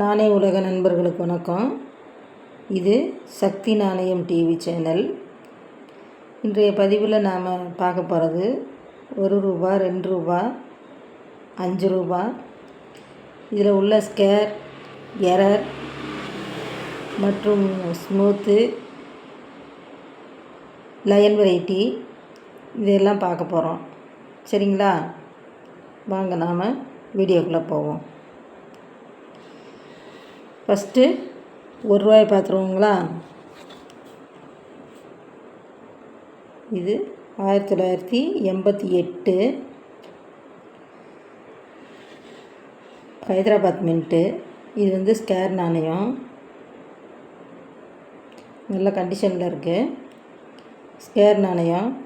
நாணய உலக நண்பர்களுக்கு வணக்கம். இது சக்தி நாணயம் டிவி சேனல் இன்றைய பதிவில் நாம் பார்க்க போகிறது ஒரு ரூபா ரெண்டு ரூபா அஞ்சு ரூபா. இதில் உள்ள ஸ்கேர் எரர் மற்றும் ஸ்மூத்து லயன் வெரைட்டி இதெல்லாம் பார்க்க போகிறோம் சரிங்களா? வாங்க நாம் வீடியோக்குள்ளே போவோம். ஃபஸ்ட்டு ஒரு ரூபாய் பார்த்துருவோங்களா? இது ஆயிரத்தி தொள்ளாயிரத்தி எண்பத்தி எட்டு. ஹைதராபாத் மின்ட்டு. இது வந்து ஸ்கேர் நாணயம். நல்ல கண்டிஷனில் இருக்குது ஸ்கேர் நாணயம்.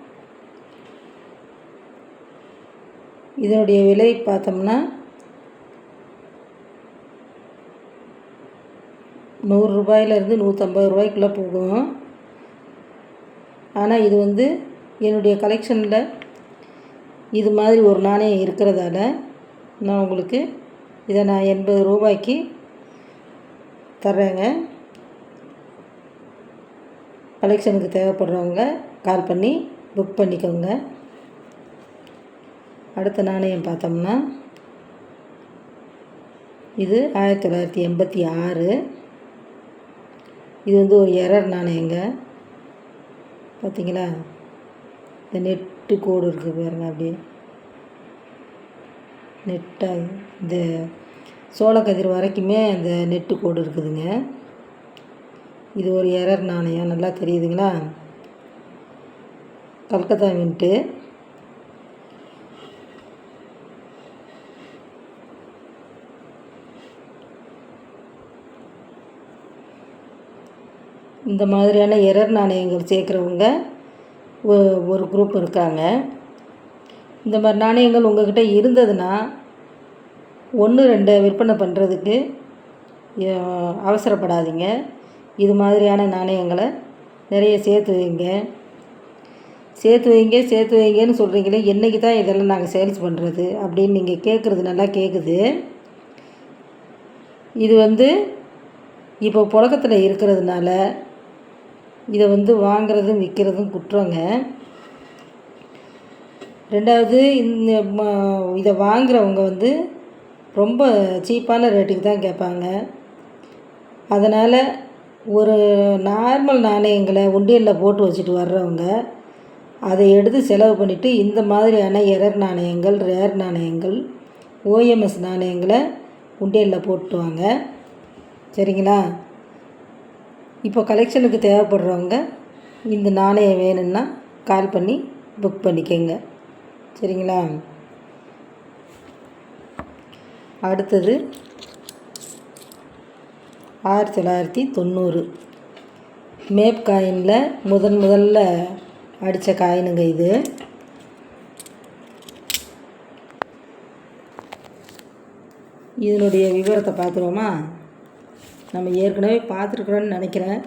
இதனுடைய விலை பார்த்தோம்னா நூறுரூபாயிலேருந்து நூற்றம்பது ரூபாய்க்குள்ளே போகும். ஆனால் இது வந்து என்னுடைய கலெக்ஷனில் இது மாதிரி ஒரு நாணயம் இருக்கிறதால நான் உங்களுக்கு இதை நான் எண்பது ரூபாய்க்கு தர்றேங்க. கலெக்ஷனுக்கு தேவைப்படுறவங்க கால் பண்ணி புக் பண்ணிக்கோங்க. அடுத்த நாணயம் பார்த்தோம்னா இது ஆயிரத்தி தொள்ளாயிரத்தி எண்பத்தி ஆறு. இது வந்து ஒரு எரர் நாணயங்க பார்த்தீங்களா இந்த நெட்டு கோடு இருக்குது பாருங்க அப்படியே. நெட்டாக இந்த சோளக்கதிர் வரைக்குமே அந்த நெட்டு கோடு இருக்குதுங்க. இது ஒரு எரர் நாணயம் நல்லா தெரியுதுங்களா? கல்கத்தா மின்ட்டு இந்த மாதிரியான எரர் நாணயங்கள் சேர்க்குறவங்க ஒ- ஒரு குரூப் இருக்காங்க. இந்த மாதிரி நாணயங்கள் உங்கள்கிட்ட இருந்ததுன்னா ஒன்று ரெண்டு விற்பனை பண்ணுறதுக்கு அவசரப்படாதீங்க. இது மாதிரியான நாணயங்களை நிறைய சேர்த்து வைங்க. சேர்த்து வைங்க சேர்த்து வைங்கன்னு சொல்கிறீங்களே என்றைக்கு தான் இதெல்லாம் நாங்கள் சேல்ஸ் பண்ணுறது அப்படின்னு நீங்கள் கேட்குறது நல்லா கேட்குது இது வந்து இப்போ புழக்கத்தில் இருக்கிறதுனால இதை வந்து வாங்குறதும் விற்கிறதும் குற்றங்க. ரெண்டாவது இந்த இதை வாங்குறவங்க வந்து ரொம்ப சீப்பான ரேட்டுக்கு தான் கேட்பாங்க. அதனால் ஒரு நார்மல் நாணயங்களை உண்டியலில் போட்டு வச்சுட்டு வர்றவங்க அதை எடுத்து செலவு பண்ணிவிட்டு இந்த மாதிரியான எரர் நாணயங்கள் ரேர் நாணயங்கள் ஓஎம்எஸ் நாணயங்களை உண்டியலில் போட்டுவாங்க சரிங்களா? இப்போ கலெக்ஷனுக்கு தேவைப்படுறவங்க இந்த நாணயம் வேணும்னா கால் பண்ணி புக் பண்ணிக்கோங்க. சரிங்களா? அடுத்தது ஆயிரத்தி தொள்ளாயிரத்தி தொண்ணூறு. மேப் காயினில் முதன் முதல்ல அடித்த காயினுங்க இது. இதனுடைய விவரத்தை பார்த்துருவோமா நம்ம ஏற்கனவே பார்த்துருக்குறோன்னு நினைக்கிறேன்.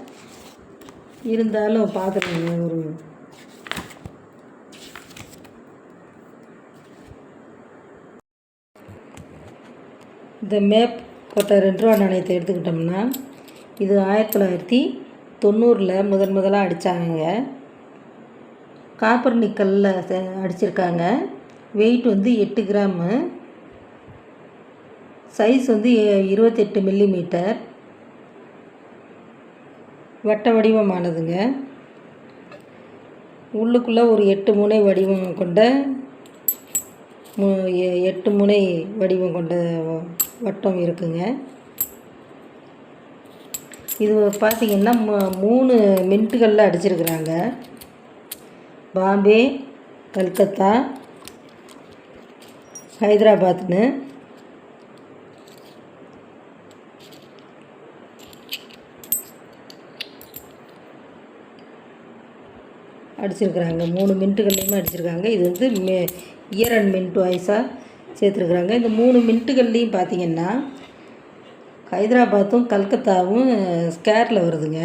இருந்தாலும் பார்த்துருங்க ஒரு இந்த மேப் போட்ட ரெண்டு ரூபா நாணயத்தை எடுத்துக்கிட்டோம்னா இது ஆயிரத்தி தொள்ளாயிரத்தி தொண்ணூறில் முதன் முதலாக அடித்தாங்க காப்பர் நிக்கலில் அடிச்சிருக்காங்க. வெயிட் வந்து எட்டு கிராமு. சைஸ் வந்து எ- இருபத்தெட்டு மில்லிமீட்டர். வட்ட வடிவமானதுங்க. உள்ளுக்குள்ளே ஒரு எட்டு முனை வடிவம் கொண்ட மு- எ- எட்டு முனை வடிவம் கொண்ட வ- வட்டம் இருக்குங்க. இது பார்த்திங்கன்னா மூணு மின்ட்டுகளில் அடிச்சிருக்கிறாங்க. பாம்பே கல்கத்தா ஹைதராபாத்னு. அடிச்சிருக்கிறாங்க. மூணு மின்ட்டுகள்லையுமே அடிச்சிருக்காங்க. இது வந்து மே இயர் அண்ட் மின்ட் வாய்ஸாக சேர்த்துருக்குறாங்க. இந்த மூணு மின்ட்டுகள்லேயும் பார்த்தீங்கன்னா ஹைதராபாத்தும் கல்கத்தாவும் ஸ்கேரில் வருதுங்க.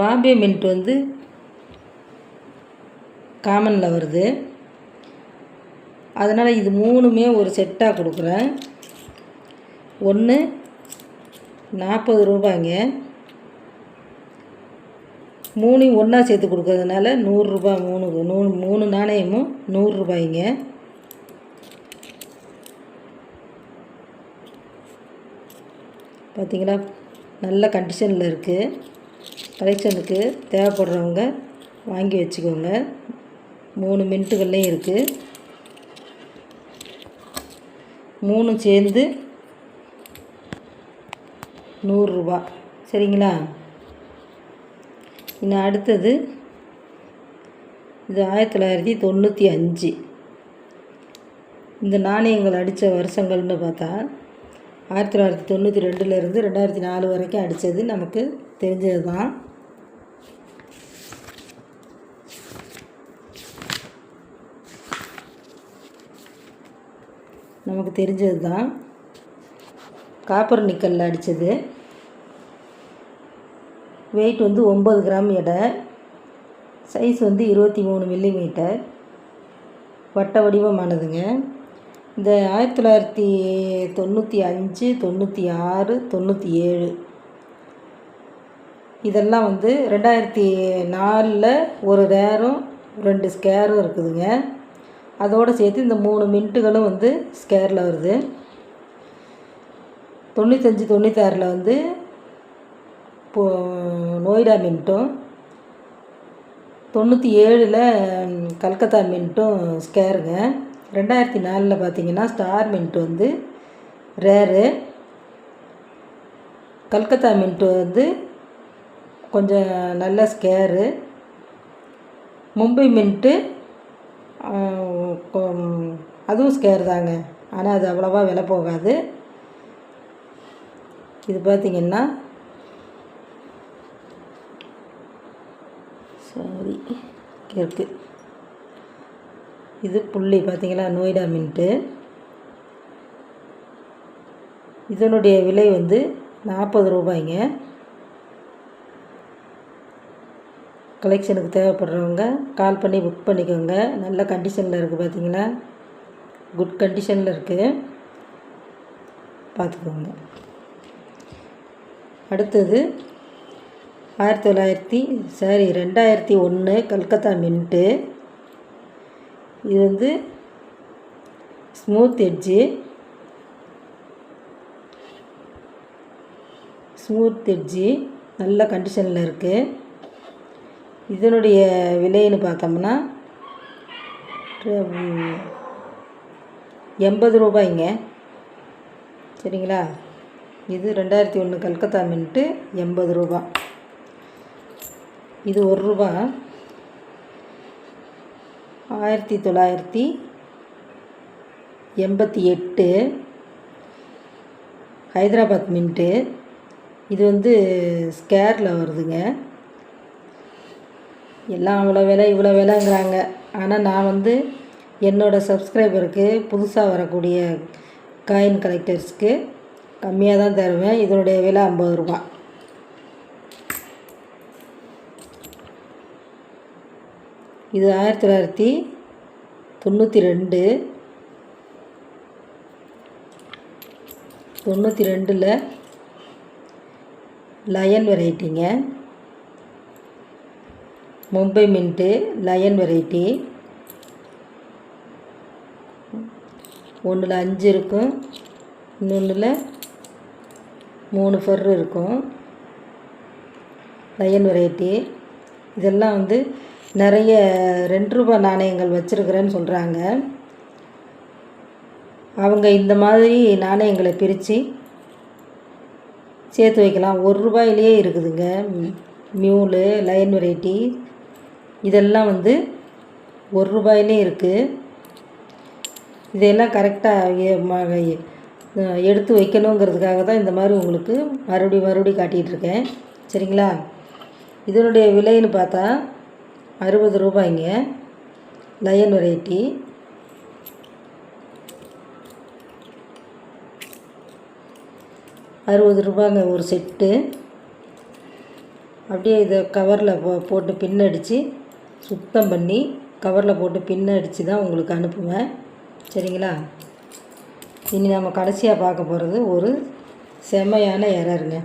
பாம்பே மின்ட் வந்து காமனில் வருது. அதனால் இது மூணுமே ஒரு செட்டாக கொடுக்குறேன். ஒன்று நாற்பது ரூபாய்ங்க. மூணையும் ஒன்றா சேர்த்து கொடுக்கறதுனால நூறுரூபா மூணு நூறு மூணு நாணயமும் நூறுரூபாய்ங்க பார்த்திங்களா நல்ல கண்டிஷனில் இருக்குது கலெக்ஷனுக்கு தேவைப்படுறவங்க வாங்கி வச்சுக்கோங்க. மூணு மின்ட்டுகள்லேயும் இருக்குது மூணும் சேர்ந்து நூறுரூபா சரிங்களா? இன்னும் அடுத்தது இது ஆயிரத்தி தொள்ளாயிரத்தி தொண்ணூற்றி அஞ்சு. இந்த நாணயங்கள் அடித்த வருஷங்கள்னு பார்த்தா ஆயிரத்தி தொள்ளாயிரத்தி தொண்ணூற்றி ரெண்டுலேருந்து ரெண்டாயிரத்தி நாலு வரைக்கும் அடித்தது நமக்கு தெரிஞ்சது தான் நமக்கு தெரிஞ்சது தான் காப்பர் நிக்கலில் அடித்தது. வெயிட் வந்து ஒம்பது கிராம் எடை. சைஸ் வந்து இருபத்தி மூணு மில்லிமீட்டர் வட்ட வடிவமானதுங்க. இந்த ஆயிரத்தி தொள்ளாயிரத்தி தொண்ணூற்றி அஞ்சு தொண்ணூற்றி ஆறு தொண்ணூற்றி ஏழு. இதெல்லாம் வந்து ரெண்டாயிரத்தி நாலில் ஒரு ரேரும் ரெண்டு ஸ்கேரும் இருக்குதுங்க. அதோடு சேர்த்து இந்த மூணு மின்ட்டுகளும் வந்து ஸ்கேரில் வருது. தொண்ணூத்தஞ்சு தொண்ணூத்தாறில் வந்து இப்போ நோய்டா மின்ட்டும். தொண்ணூற்றி ஏழில் கல்கத்தா மின்ட்டும் ஸ்கேருங்க. ரெண்டாயிரத்தி நாலில் பார்த்தீங்கன்னா ஸ்டார் மின்ட் வந்து ரேரு. கல்கத்தா மின்ட்டு வந்து கொஞ்சம் நல்ல ஸ்கேரு. மும்பை மின்ட்டு அதுவும் ஸ்கேர் தாங்க. ஆனால் அது அவ்வளோவா விலை போகாது. இது பார்த்திங்கன்னா மாதிரி இருக்குது இது புள்ளி பார்த்தீங்களா நோய்டா மின்ட்டு இதனுடைய விலை வந்து நாற்பது ரூபாய்ங்க. கலெக்ஷனுக்கு தேவைப்படுறவங்க கால் பண்ணி புக் பண்ணிக்கோங்க. நல்ல கண்டிஷனில் இருக்குது பார்த்தீங்களா குட் கண்டிஷனில் இருக்குது பார்த்துக்கோங்க அடுத்தது ஆயிரத்தி தொள்ளாயிரத்தி சாரி ரெண்டாயிரத்தி ஒன்று கல்கத்தா மின்ட்டு. இது வந்து ஸ்மூத் எட்ஜு ஸ்மூத் எட்ஜி நல்ல கண்டிஷனில் இருக்குது இதனுடைய விலைன்னு பார்த்தோம்னா எண்பது ரூபாய்ங்க. சரிங்களா? இது ரெண்டாயிரத்தி ஒன்று கல்கத்தா மின்ட்டு எண்பது ரூபா. இது ஒரு ரூபா. ஆயிரத்தி தொள்ளாயிரத்தி எண்பத்தி எட்டு. ஹைதராபாத் மின்ட்டு. இது வந்து ஸ்கேரில் வருதுங்க. எல்லாம் அவ்வளோ விலை இவ்வளோ விலைங்கிறாங்க. ஆனால் நான் வந்து என்னோடய சப்ஸ்கிரைபருக்கு புதுசாக வரக்கூடிய காயின் கலெக்டர்ஸ்க்கு கம்மியாக தான் தருவேன். இதனுடைய விலை ஐம்பது ரூபா. இது ஆயிரத்தி தொள்ளாயிரத்தி தொண்ணூற்றி ரெண்டு. தொண்ணூற்றி ரெண்டில் லயன் வெரைட்டிங்க மும்பை மின்ட்டு லயன் வெரைட்டி ஒன்றில் அஞ்சு இருக்கும். இன்னொன்றில் மூணு ஃபர் இருக்கும். லயன் வெரைட்டி இதெல்லாம் வந்து நிறைய ரெண்டு ரூபா நாணயங்கள் வச்சுருக்கிறேன்னு சொல்கிறாங்க அவங்க இந்த மாதிரி நாணயங்களை பிரித்து சேர்த்து வைக்கலாம். ஒரு ரூபாயிலேயே இருக்குதுங்க. மியூலு லயன் வெரைட்டி இதெல்லாம் வந்து ஒரு ரூபாயிலே இருக்குது இதையெல்லாம் கரெக்டாக எடுத்து வைக்கணுங்கிறதுக்காக தான் இந்த மாதிரி உங்களுக்கு மறுபடி மறுபடி காட்டிகிட்ருக்கேன் சரிங்களா? இதனுடைய விலைன்னு பார்த்தா அறுபது ரூபாய்ங்க. லயன் வெரைட்டி அறுபது ரூபாங்க ஒரு செட்டு அப்படியே இதை கவரில் போ போட்டு பின்னடித்து சுத்தம் பண்ணி கவரில் போட்டு பின்னடித்து தான் உங்களுக்கு அனுப்புவேன். சரிங்களா? இனி நம்ம கடைசியாக பார்க்க போகிறது ஒரு செம்மையான எரருங்க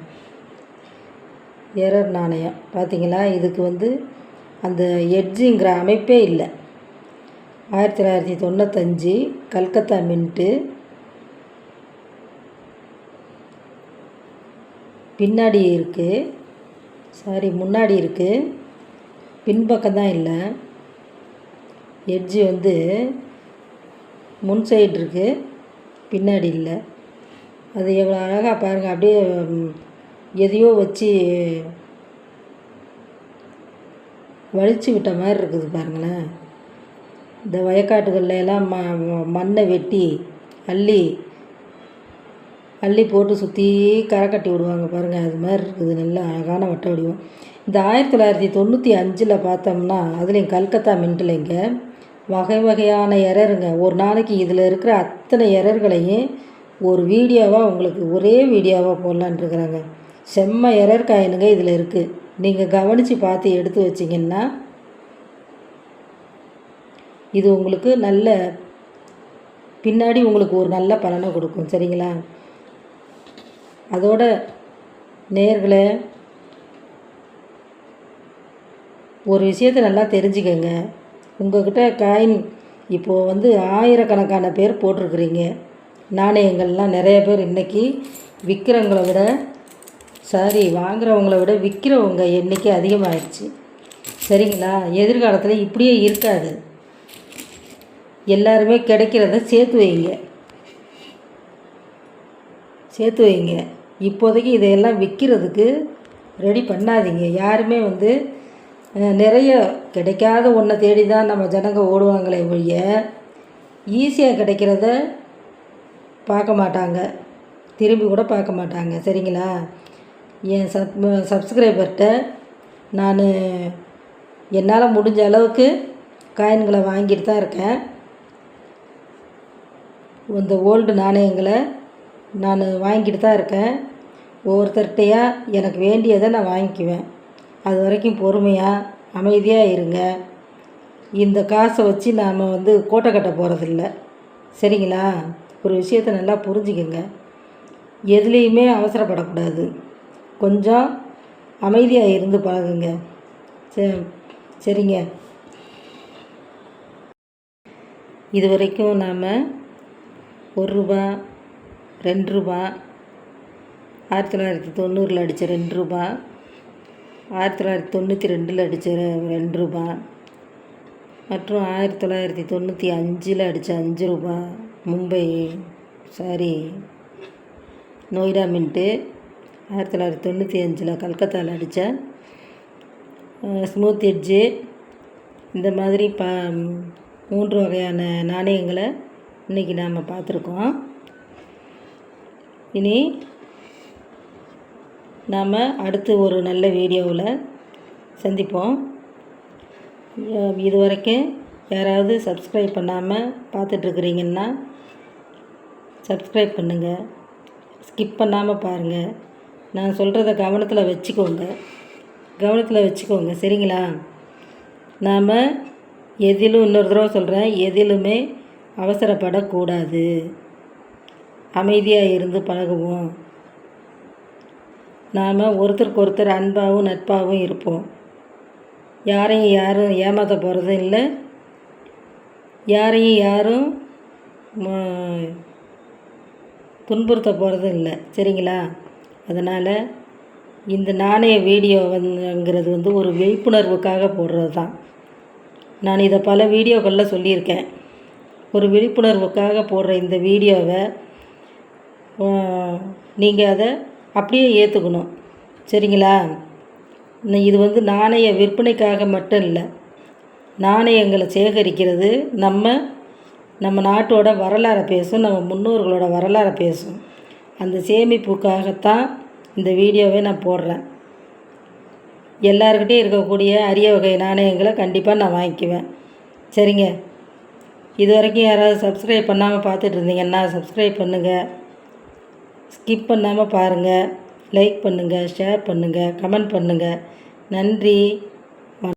எரர் நாணயம். பார்த்தீங்களா இதுக்கு வந்து அந்த எட்ஜுங்கிற அமைப்பே இல்லை. ஆயிரத்தி தொள்ளாயிரத்தி தொண்ணூத்தஞ்சு கல்கத்தா மின்ட்டு பின்னாடி இருக்குது சாரி முன்னாடி இருக்குது பின்பக்கம் தான் இல்லை. எட்ஜு வந்து முன் சைடு இருக்குது பின்னாடி இல்லை. அது எவ்வளோ அழகாக பாருங்கள் அப்படியே எதையோ வச்சு வலிச்சு விட்ட மாதிரி இருக்குது பாருங்களேன். இந்த வயக்காட்டுகளில் எல்லாம் ம ம- மண்ணை வெட்டி அள்ளி அள்ளி போட்டு சுற்றி கரை கட்டி விடுவாங்க பாருங்கள் அது மாதிரி இருக்குது. நல்ல அழகான வட்ட வடிவம். இந்த ஆயிரத்தி தொள்ளாயிரத்தி தொண்ணூற்றி அஞ்சில் பார்த்தோம்னா அதுலேயும் கல்கத்தா மின்ட்லைங்க வகை வகையான எரருங்க. ஒரு நாளைக்கு இதில் இருக்கிற அத்தனை எரர்களையும் ஒரு வீடியோவாக உங்களுக்கு ஒரே வீடியோவாக போடலான்னு இருக்கிறாங்க. செம்ம எரர் காயினுங்க இதில் இருக்குது நீங்கள் கவனித்து பார்த்து எடுத்து வச்சிங்கன்னா இது உங்களுக்கு நல்ல பின்னாடி உங்களுக்கு ஒரு நல்ல பலனை கொடுக்கும் சரிங்களா? அதோட நேர்களை ஒரு விஷயத்தை நல்லா தெரிஞ்சுக்கங்க. உங்கள்கிட்ட காயின் இப்போது வந்து ஆயிரக்கணக்கான பேர் போட்டிருக்கிறீங்க. நாணயங்கள்லாம் நிறைய பேர் இன்றைக்கி விற்கிறவங்கள விட சாரி வாங்குறவங்கள விட விற்கிறவங்க எண்ணிக்கை அதிகமாகிடுச்சு சரிங்களா? எதிர்காலத்தில் இப்படியே இருக்காது. எல்லாருமே கிடைக்கிறத சேர்த்து வைங்க. சேர்த்து வைங்க. இப்போதைக்கு இதையெல்லாம் விற்கிறதுக்கு ரெடி பண்ணாதீங்க. யாருமே வந்து நிறைய கிடைக்காத ஒன்றை தேடி தான் நம்ம ஜனங்க ஓடுவாங்களே ஒழிய ஈஸியாக கிடைக்கிறத பார்க்க மாட்டாங்க. திரும்பி கூட பார்க்க மாட்டாங்க. சரிங்களா? என் சப் சப்ஸ்கிரைபர்கிட்ட நான் என்னால் முடிஞ்ச அளவுக்கு காயின்களை வாங்கிட்டு தான் இருக்கேன். இந்த ஓல்டு நாணயங்களை நான் வாங்கிட்டு தான் இருக்கேன். ஒவ்வொருத்தர்கிட்டையாக எனக்கு வேண்டியதை நான் வாங்கிக்குவேன். அது வரைக்கும் பொறுமையாக அமைதியாக இருங்க. இந்த காசை வச்சு நாம் வந்து கோட்டை கட்ட போகிறதில்ல சரிங்களா? ஒரு விஷயத்தை நல்லா புரிஞ்சுக்கங்க. எதுலேயுமே அவசரப்படக்கூடாது. கொஞ்சம் அமைதியாக இருந்து பழகுங்க. சரி சரிங்க. இது வரைக்கும் நாம் ஒரு ரூபா ரெண்டு ரூபா ஆயிரத்தி தொள்ளாயிரத்தி தொண்ணூறில் அடித்த ரெண்டு ரூபா ஆயிரத்தி தொள்ளாயிரத்தி தொண்ணூற்றி ரெண்டில் அடித்த ரெண்டு ரூபா மற்றும் ஆயிரத்தி தொள்ளாயிரத்தி தொண்ணூற்றி அஞ்சில் அடித்த அஞ்சு ரூபா மும்பை சாரி நொய்டா மின்ட்டு ஆயிரத்தி தொள்ளாயிரத்தி தொண்ணூற்றி அஞ்சில் கல்கத்தாவில் அடித்த ஸ்மூத் எட்ஜு இந்த மாதிரி ப மூன்று வகையான நாணயங்களை இன்றைக்கி நாம் பார்த்துருக்கோம். இனி நாம் அடுத்து ஒரு நல்ல வீடியோவில் சந்திப்போம். இது வரைக்கும் யாராவது சப்ஸ்கிரைப் பண்ணாமல் பார்த்துட்ருக்குறீங்கன்னா சப்ஸ்கிரைப் பண்ணுங்கள் ஸ்கிப் பண்ணாமல் பாருங்கள் நான் சொல்கிறத கவனத்தில் வச்சுக்கோங்க. கவனத்தில் வச்சுக்கோங்க. சரிங்களா? நாம் எதிலும் இன்னொரு தடவை சொல்கிறேன் எதிலுமே அவசரப்படக்கூடாது. அமைதியாக இருந்து பழகுவோம். நாம் ஒருத்தருக்கு ஒருத்தர் அன்பாகவும் நட்பாகவும் இருப்போம். யாரையும் யாரும் ஏமாற்ற போகிறதும் இல்லை. யாரையும் யாரும் துன்புறுத்த போகிறதும் இல்லை. சரிங்களா? அதனால் இந்த நாணய வீடியோ வந்துங்கிறது வந்து ஒரு விழிப்புணர்வுக்காக போடுறது தான். நான் இதை பல வீடியோக்களில் சொல்லியிருக்கேன். ஒரு விழிப்புணர்வுக்காக போடுற இந்த வீடியோவை நீங்கள் அதை அப்படியே ஏற்றுக்கணும் சரிங்களா? இது வந்து நாணய விற்பனைக்காக மட்டும் இல்லை நாணயங்களை சேகரிக்கிறது நம்ம நம்ம நாட்டோட வரலாறை பேசும் நம்ம முன்னோர்களோட வரலாறை பேசும். அந்த சேமிப்புக்காகத்தான் இந்த வீடியோவை நான் போடுறேன். எல்லாருக்கிட்டையும் இருக்கக்கூடிய அரிய வகை நாணயங்களை கண்டிப்பாக நான் வாங்கிக்குவேன். சரிங்க? இது வரைக்கும் யாராவது சப்ஸ்கிரைப் பண்ணாமல் பார்த்துட்டு இருந்தீங்கன்னா சப்ஸ்கிரைப் பண்ணுங்கள் ஸ்கிப் பண்ணாமல் பாருங்கள் லைக் பண்ணுங்கள் ஷேர் பண்ணுங்கள் கமெண்ட் பண்ணுங்கள் நன்றி.